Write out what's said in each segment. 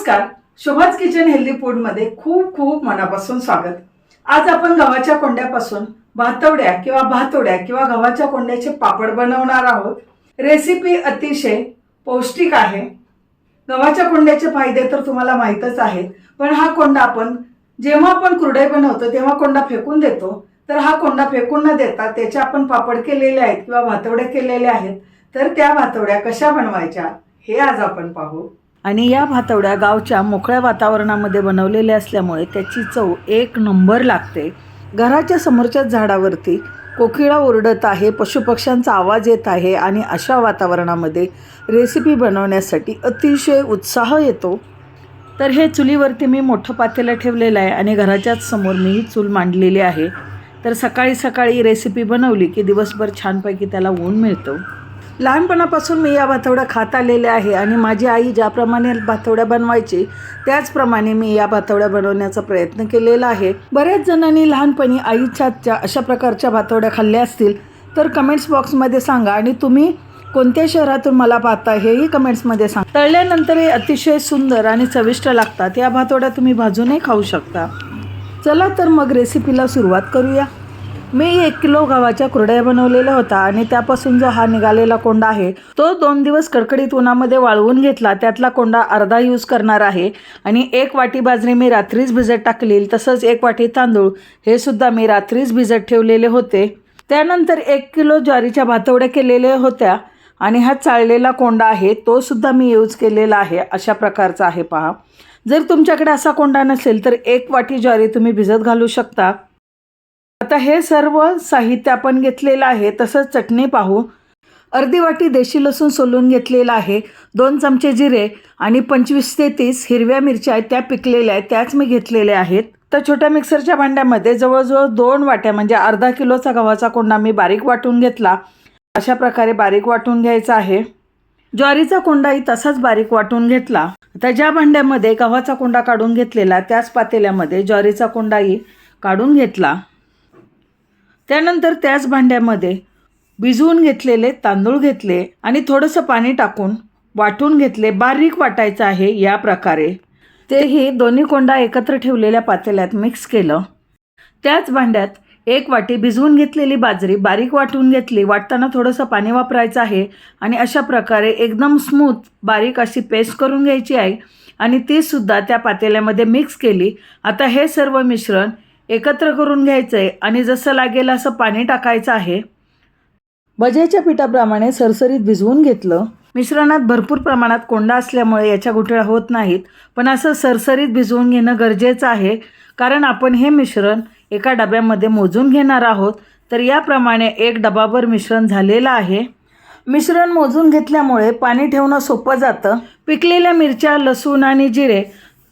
नमस्कार. शोभाच kitchen healthy फूडमध्ये खूप खूप मनापासून स्वागत. आज आपण गव्हाच्या कोंड्यापासून भातवड्या किंवा भातोड्या किंवा गव्हाच्या कोंड्याचे पापड बनवणार आहोत. रेसिपी अतिशय पौष्टिक आहे. गव्हाच्या कोंड्याचे फायदे तर तुम्हाला माहीतच आहेत पण हा कोंडा आपण जेव्हा आपण कुरडई बनवतो तेव्हा कोंडा फेकून देतो. तर हा कोंडा फेकून न देता त्याचे आपण पापड केलेले आहेत किंवा भातवड्या केलेल्या आहेत तर त्या भातवड्या कशा बनवायच्या हे आज आपण पाहू. आणि या भातवड्या गावच्या मोकळ्या वातावरणामध्ये बनवलेल्या असल्यामुळे त्याची चव एक नंबर लागते. घराच्या समोरच्याच झाडावरती कोकिळा ओरडत आहे पशुपक्ष्यांचा आवाज येत आहे आणि अशा वातावरणामध्ये रेसिपी बनवण्यासाठी अतिशय उत्साह येतो. तर हे चुलीवरती मी मोठं पातेलं ठेवलेलं आहे आणि घराच्याच समोर मी ही चूल मांडलेली आहे. तर सकाळी सकाळी रेसिपी बनवली की दिवसभर छानपैकी त्याला ऊन मिळतं. लहानपणापासून मी या भातवड्या खात आलेले आहे आणि माझी आई ज्याप्रमाणे भातवड्या बनवायची त्याचप्रमाणे मी या भातवड्या बनवण्याचा प्रयत्न केलेला आहे. बऱ्याच जणांनी लहानपणी आईच्या हातच्या अशा प्रकारच्या भातवड्या खाल्ल्या असतील तर कमेंट्स बॉक्समध्ये सांगा आणि तुम्ही कोणत्या शहरातून मला पाहता हेही कमेंट्समध्ये सांगा. तळल्यानंतर हे अतिशय सुंदर आणि चविष्ट लागतात. या भातवड्या तुम्ही भाजूनही खाऊ शकता. चला तर मग रेसिपीला सुरुवात करूया. मी एक किलो गव्हाच्या कुरड्या बनवलेल्या होता आणि त्यापासून जो हा निघालेला कोंडा आहे तो दोन दिवस कडकडीत उन्हामध्ये वाळवून घेतला. त्यातला कोंडा अर्धा यूज करणार आहे आणि एक वाटी बाजरी मी रात्रीच भिजत टाकली. तसंच एक वाटी तांदूळ हे सुद्धा मी रात्रीच भिजत ठेवलेले होते. त्यानंतर एक किलो ज्वारीच्या भातवड्या केलेल्या होत्या आणि हा चाळलेला कोंडा आहे तो सुद्धा मी यूज केलेला आहे. अशा प्रकारचा आहे पहा. जर तुमच्याकडे असा कोंडा नसेल तर एक वाटी ज्वारी तुम्ही भिजत घालू शकता. आता हे सर्व साहित्य आपण घेतलेलं आहे तसंच चटणी पाहू. अर्धी वाटी देशी लसूण सोलून घेतलेला आहे दोन चमचे जिरे आणि पंचवीस ते तीस हिरव्या मिरच्या आहेत त्या पिकलेल्या आहेत त्याच मी घेतलेल्या आहेत. तर छोट्या मिक्सरच्या भांड्यामध्ये जवळजवळ दोन वाट्या म्हणजे अर्धा किलोचा गव्हाचा कोंडा मी बारीक वाटून घेतला. अशा प्रकारे बारीक वाटून घ्यायचा आहे. ज्वारीचा कोंडाही तसाच बारीक वाटून घेतला. आता ज्या भांड्यामध्ये गव्हाचा कोंडा काढून घेतलेला त्याच पातेल्यामध्ये ज्वारीचा कोंडाही काढून घेतला. त्यानंतर त्याच भांड्यामध्ये भिजवून घेतलेले तांदूळ घेतले आणि थोडंसं पाणी टाकून वाटून घेतले. बारीक वाटायचं आहे या प्रकारे. तेही दोन्ही कोंडा एकत्र ठेवलेल्या पातेल्यात मिक्स केलं. त्याच भांड्यात एक वाटी भिजवून घेतलेली बाजरी बारीक वाटून घेतली. वाटताना थोडंसं पाणी वापरायचं आहे आणि अशा प्रकारे एकदम स्मूथ बारीक अशी पेस्ट करून घ्यायची आहे आणि तीसुद्धा त्या पातेल्यामध्ये मिक्स केली. आता हे सर्व मिश्रण एकत्र करून घ्यायचं आहे आणि जसं लागेल असं पाणी टाकायचं आहे. भजेच्या पिठाप्रमाणे सरसरीत भिजवून घेतलं. मिश्रणात भरपूर प्रमाणात कोंडा असल्यामुळे याच्या गुठळ्या होत नाहीत. पण असं सरसरीत भिजवून घेणं गरजेचं आहे. कारण आपण हे मिश्रण एका डब्यामध्ये मोजून घेणार आहोत. तर याप्रमाणे एक डबाभर मिश्रण झालेलं आहे. मिश्रण मोजून घेतल्यामुळे पाणी ठेवणं सोपं जातं. पिकलेल्या मिरच्या लसूण आणि जिरे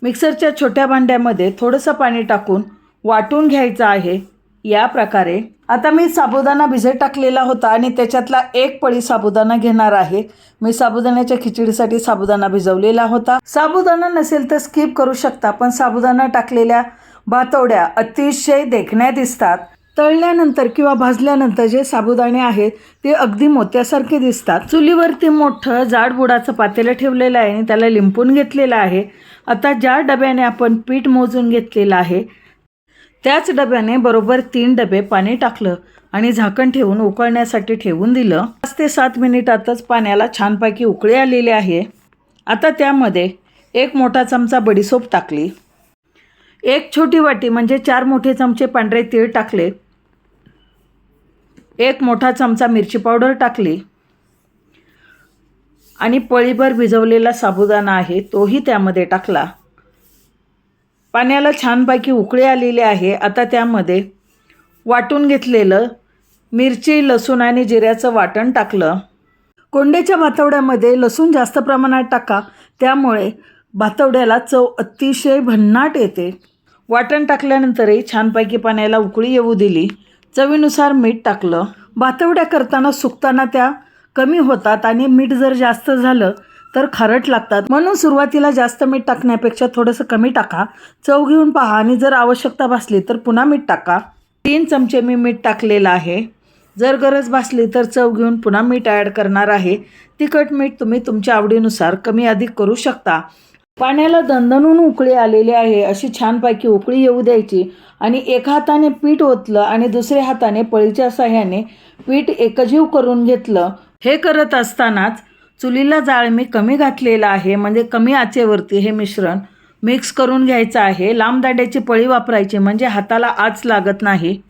मिक्सरच्या छोट्या भांड्यामध्ये थोडंसं पाणी टाकून वाटून घ्यायचं आहे. या प्रकारे. आता मी साबुदाणा भिजत टाकलेला होता आणि त्याच्यातला एक पळी साबुदाणा घेणार आहे. मी साबुदाण्याच्या खिचडीसाठी साबुदाणा भिजवलेला होता. साबुदाणा नसेल तर स्किप करू शकता पण साबुदाणा टाकलेल्या भातवड्या अतिशय देखण्या दिसतात. तळल्यानंतर किंवा भाजल्यानंतर जे साबुदाणे आहेत ते अगदी मोत्यासारखे दिसतात. चुलीवरती मोठं जाड बुडाचं पातेलं ठेवलेलं आहे आणि त्याला लिंपून घेतलेलं आहे. आता ज्या डब्याने आपण पीठ मोजून घेतलेलं आहे त्याच डब्याने बरोबर तीन डबे पाणी टाकलं आणि झाकण ठेवून उकळण्यासाठी ठेवून दिलं. पाच ते सात मिनिटातच पाण्याला छानपैकी उकळी आलेली आहे. आता त्यामध्ये एक मोठा चमचा बडीसोप टाकली. एक छोटी वाटी म्हणजे चार मोठे चमचे पांढरे तीळ टाकले. एक मोठा चमचा मिरची पावडर टाकली. आणि पळीभर भिजवलेला साबुदाणा आहे तोही त्यामध्ये टाकला. पाण्याला छानपैकी उकळी आलेली आहे. आता त्यामध्ये वाटून घेतलेलं मिरची लसूण आणि जिऱ्याचं वाटण टाकलं. कोंडेच्या भातवड्यामध्ये लसूण जास्त प्रमाणात टाका. त्यामुळे भातवड्याला चव अतिशय भन्नाट येते. वाटण टाकल्यानंतरही छानपैकी पाण्याला उकळी येऊ दिली. चवीनुसार मीठ टाकलं. भातवड्या करताना सुकताना त्या कमी होतात आणि मीठ जर जास्त झालं तर खारट लागतात. म्हणून सुरुवातीला जास्त मीठ टाकण्यापेक्षा थोडंसं कमी टाका. चव घेऊन पहा आणि जर आवश्यकता भासली तर पुन्हा मीठ टाका. तीन चमचे मी मीठ टाकलेलं आहे. जर गरज भासली तर चव घेऊन पुन्हा मीठ ॲड करणार आहे. तिखट मीठ तुम्ही तुमच्या आवडीनुसार कमी अधिक करू शकता. पाण्याला दणदणून उकळी आलेली आहे. अशी छानपैकी उकळी येऊ द्यायची आणि एका हाताने पीठ ओतलं आणि दुसऱ्या हाताने पळीच्या साह्याने पीठ एकजीव करून घेतलं. हे करत असतानाच चुलीला जाळ मी कमी घातलेला आहे म्हणजे कमी आचेवरती हे मिश्रण मिक्स करून घ्यायचं आहे. लांब दांड्याची पळी वापरायची म्हणजे हाताला आच लागत नाही.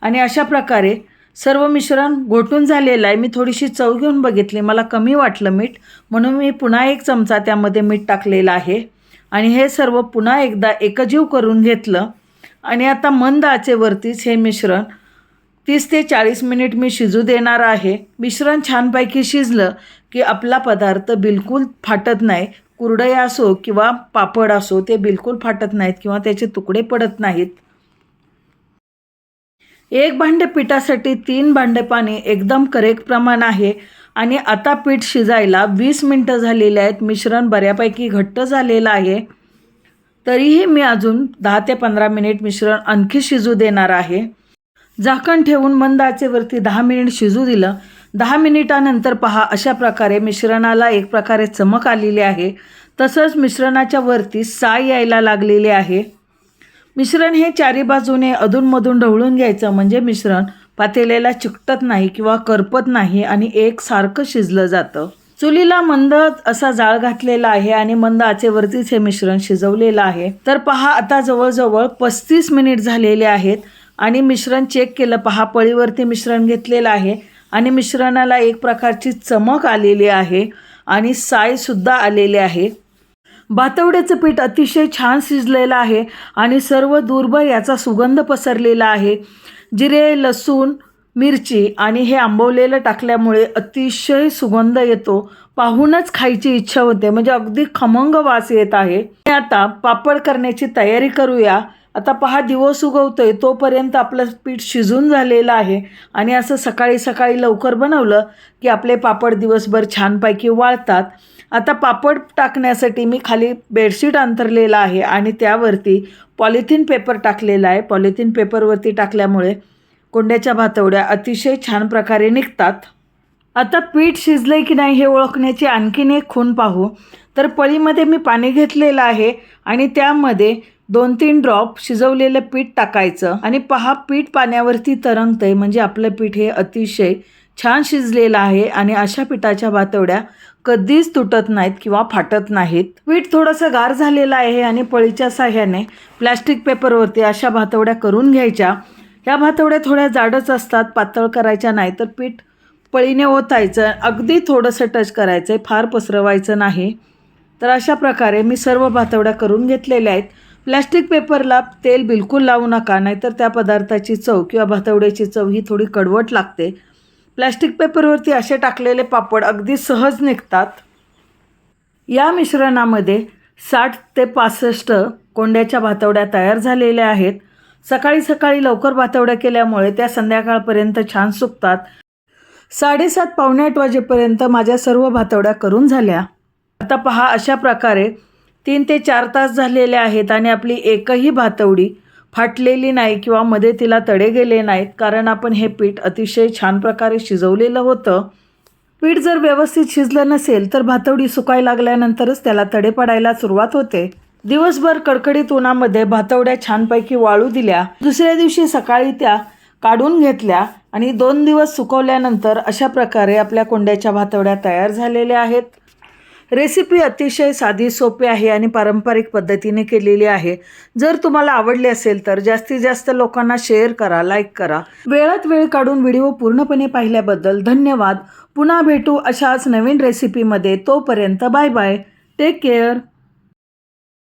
आणि अशा प्रकारे सर्व मिश्रण घोटून झालेलं आहे. मी थोडीशी चव घेऊन बघितली मला कमी वाटलं मीठ. म्हणून मी पुन्हा एक चमचा त्यामध्ये मीठ टाकलेलं आहे. आणि हे सर्व पुन्हा एकदा एकजीव करून घेतलं. आणि आता मंद आचेवरतीच हे मिश्रण तीस ते चाळीस मिनिट मी शिजू देणार आहे. मिश्रण छानपैकी शिजलं की आपला पदार्थ बिलकुल फाटत नाही. कुरडया असो किंवा पापड असो ते बिलकुल फाटत नाहीत किंवा त्याचे तुकडे पडत नाहीत. एक भांडे पिठासाठी तीन भांडे पाणी एकदम करेक्ट प्रमाण आहे आणि आता पीठ शिजायला वीस मिनटं झालेली आहेत. मिश्रण बऱ्यापैकी घट्ट झालेलं आहे. तरीही मी अजून दहा ते पंधरा मिनिट मिश्रण आणखी शिजू देणार आहे. झाकण ठेवून मंद आचेवरती दहा मिनिट शिजू दिलं. दहा मिनिटानंतर पहा अशा प्रकारे मिश्रणाला एक प्रकारे चमक आलेली आहे. तसंच मिश्रणाच्या वरती साय यायला लागलेली आहे. मिश्रण हे चारी बाजूने अधूनमधून ढवळून घ्यायचं म्हणजे मिश्रण पातेल्याला चिकटत नाही किंवा करपत नाही आणि एकसारखं शिजलं जातं. चुलीला मंद असा जाळ घातलेला आहे आणि मंद आचेवरतीच हे मिश्रण शिजवलेलं आहे. तर पहा आता जवळजवळ पस्तीस मिनिट झालेले आहेत. आणि मिश्रण चेक केलं. पहा पळीवरती मिश्रण घेतलेलं आहे. आणि मिश्रणाला एक प्रकारची चमक आलेली आहे आणि सायसुद्धा आलेली आहे. भातवड्याचं पीठ अतिशय छान शिजलेलं आहे आणि सर्व दूरभर याचा सुगंध पसरलेला आहे. जिरे लसूण मिरची आणि हे आंबवलेलं टाकल्यामुळे अतिशय सुगंध येतो. पाहूनच खायची इच्छा होते. म्हणजे अगदी खमंग वास येत आहे. आता पापड करण्याची तयारी करूया. आता पहा दिवस उगवतोय तोपर्यंत आपलं पीठ शिजून झालेलं आहे. आणि असं सकाळी सकाळी लवकर बनवलं की आपले पापड दिवसभर छानपैकी वाळतात. आता पापड टाकण्यासाठी मी खाली बेडशीट अंतरलेलं आहे आणि त्यावरती पॉलिथिन पेपर टाकलेला आहे. पॉलिथिन पेपरवरती टाकल्यामुळे कोंड्याच्या भातवड्या अतिशय छान प्रकारे निघतात. आता पीठ शिजलंय की नाही हे ओळखण्याची आणखीन एक खूण पाहू. तर पळीमध्ये मी पाणी घेतलेलं आहे आणि त्यामध्ये दोन तीन ड्रॉप शिजवलेलं पीठ टाकायचं आणि पहा पीठ पाण्यावरती तरंगतंय. म्हणजे आपलं पीठ हे अतिशय छान शिजलेलं आहे आणि अशा पिठाच्या भातवड्या कधीच तुटत नाहीत किंवा फाटत नाहीत. पीठ थोडंसं गार झालेलं आहे आणि पळीच्या साह्याने प्लॅस्टिक पेपरवरती अशा भातवड्या करून घ्यायच्या. ह्या भातवड्या थोड्या जाडच असतात पातळ करायच्या नाही तर पीठ पळीने ओतायचं. अगदी थोडंसं टच करायचं आहे फार पसरवायचं नाही. तर अशा प्रकारे मी सर्व भातवड्या करून घेतलेल्या आहेत. प्लॅस्टिक पेपरला तेल बिलकुल लावू नका नाहीतर त्या पदार्थाची चव किंवा भातवड्याची चव ही थोडी कडवट लागते. प्लॅस्टिक पेपरवरती असे टाकलेले पापड अगदी सहज निघतात. या मिश्रणामध्ये साठ ते पासष्ट कोंड्याच्या भातवड्या तयार झालेल्या आहेत. सकाळी सकाळी लवकर भातवड्या केल्यामुळे त्या संध्याकाळपर्यंत छान सुकतात. साडेसात पावणे आठ वाजेपर्यंत माझ्या सर्व भातवड्या करून झाल्या. आता पहा अशा प्रकारे तीन ते चार तास झालेले आहेत आणि आपली एकही भातवडी फाटलेली नाही किंवा मध्ये तिला तडे गेले नाहीत. कारण आपण हे पीठ अतिशय छान प्रकारे शिजवलेलं होतं. पीठ जर व्यवस्थित शिजलं नसेल तर भातवडी सुकायला लागल्यानंतरच त्याला तडे पडायला सुरुवात होते. दिवसभर कडकडीत उन्हामध्ये भातवड्या छानपैकी वाळू दिल्या. दुसऱ्या दिवशी सकाळी त्या काढून घेतल्या आणि दोन दिवस सुकवल्यानंतर अशा प्रकारे आपल्या कोंड्याच्या भातवड्या तयार झालेल्या आहेत. रेसिपी अतिशय साधी सोपी आहे आणि पारंपरिक पद्धतीने केलेली आहे. जर तुम्हाला आवडली असेल तर जास्तीत जास्त लोकांना शेअर करा लाईक करा. वेळात वेळ काढून व्हिडिओ पूर्णपणे पाहिल्याबद्दल धन्यवाद. पुन्हा भेटू अशाच नवीन रेसिपीमध्ये तोपर्यंत बाय बाय टेक केअर